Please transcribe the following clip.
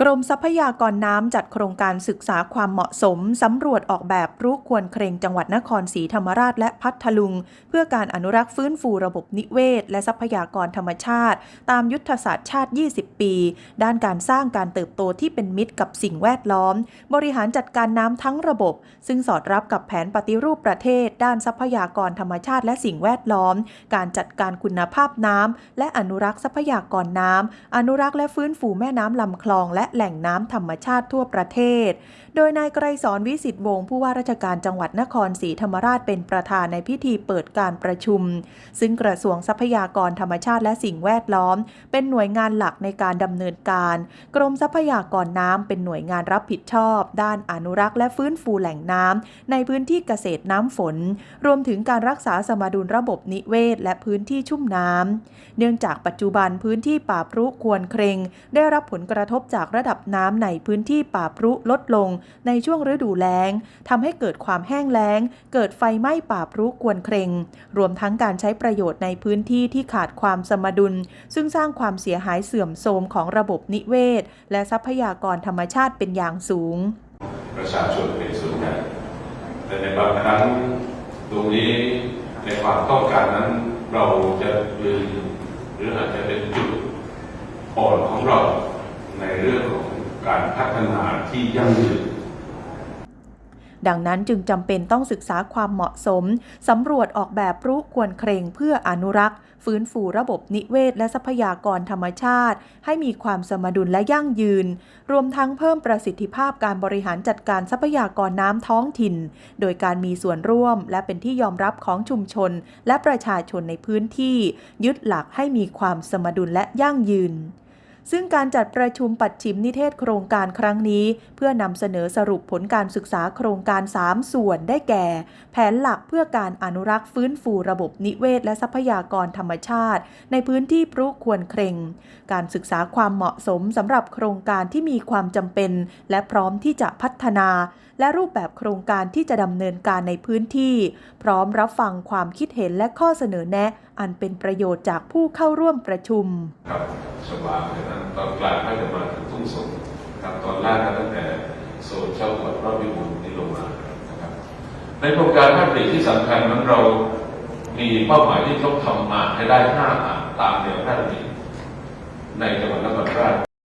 กรมทรัพยากรน้ำจัดโครงการศึกษาความเหมาะสมสำรวจออกแบบรู้ควรเครงจังหวัดนครศรีธรรมราชและพัทลุง เพื่อการอนุรักษ์ฟื้นฟูระบบนิเวศ และทรัพยากรธรรมชาติ ตามยุทธศาสตร์ชาติ 20 ปี ด้านการสร้างการเติบโตที่เป็นมิตรกับสิ่งแวดล้อม บริหารจัดการน้ำทั้งระบบ ซึ่งสอดรับกับแผนปฏิรูปประเทศ ด้านทรัพยากรธรรมชาติ และสิ่งแวดล้อม การจัดการคุณภาพน้ำและอนุรักษ์ทรัพยากรน้ำอนุรักษ์และฟื้นฟูแม่น้ำลำคลองและแหล่งน้ำธรรมชาติทั่วประเทศ โดยนายไกรสอนวิสิตวงศ์ผู้ว่าราชการจังหวัดนครศรีธรรมราชเป็นประธานในพิธีเปิดการประชุม ซึ่งกระทรวงทรัพยากรธรรมชาติและสิ่งแวดล้อม เป็นหน่วยงานหลักในการดำเนินการ กรมทรัพยากรน้ำเป็นหน่วยงานรับผิดชอบ ด้านอนุรักษ์และฟื้นฟูแหล่งน้ำในพื้นที่เกษตรน้ำฝน รวมถึงการรักษาสมดุลระบบนิเวศ และพื้นที่ชุ่มน้ำเนื่องจากปัจจุบันพื้นที่ป่าพรุควรเครงได้รับผลกระทบจากระดับน้ำในพื้นที่ป่าพรุลดลงในช่วงฤดูแล้งทำให้เกิดความแห้งแล้ง เกิดไฟไหม้ป่าพรุควรเครงรวมทั้งการใช้ประโยชน์ในพื้นที่ที่ขาดความสมดุล ซึ่งสร้างความเสียหายเสื่อมโทรมของระบบนิเวศ และทรัพยากรธรรมชาติเป็นอย่างสูง ประชาชนเป็นส่วนใหญ่แต่ในบางครั้งตรงนี้ในความต้องการนั้นเราจะลืมหรืออาจจะเป็นจุดอ่อนของเราในเรื่องของการ พัฒนาที่ยั่งยืนดังนั้นจึงจำเป็นต้องศึกษาความเหมาะสม สำรวจออกแบบรู้ควรเครงเพื่ออนุรักษ์ ฟื้นฟูระบบนิเวศ และทรัพยากรธรรมชาติ ให้มีความสมดุลและยั่งยืน รวมทั้งเพิ่มประสิทธิภาพการบริหารจัดการทรัพยากรน้ำท้องถิ่น โดยการมีส่วนร่วม และเป็นที่ยอมรับของชุมชน และประชาชนในพื้นที่ ยึดหลักให้มีความสมดุลและยั่งยืน ซึ่งการจัดประชุมปัดชิมนิเทศโครงการครั้งนี้ เพื่อนำเสนอสรุปผลการศึกษาโครงการ 3 ส่วนได้แก่ แผนหลักเพื่อการอนุรักษ์ฟื้นฟูระบบนิเวศ และทรัพยากรธรรมชาติ ในพื้นที่ปรุควรเครงการศึกษาความเหมาะสมสำหรับโครงการที่มีความจำเป็น และพร้อมที่จะพัฒนา และรูปแบบโครงการที่จะดำเนินการในพื้นที่ พร้อมรับฟังความคิดเห็นและข้อเสนอแนะ อันเป็นประโยชน์จากผู้เข้าร่วมประชุม ครับสว่าตอนกลางก็จะมาถึงทุ่งสงครับตอนล่างก็ตั้งแต่โซนเช่าก่อนรอบวิบูลนี่ลงมานะครับ ในโครงการภาคผลิตที่สำคัญนั้นเรามีเป้าหมายที่ต้องทำอ่านให้ได้ห้าอ่านตามแนวพระราชดำริในจังหวัดนครราช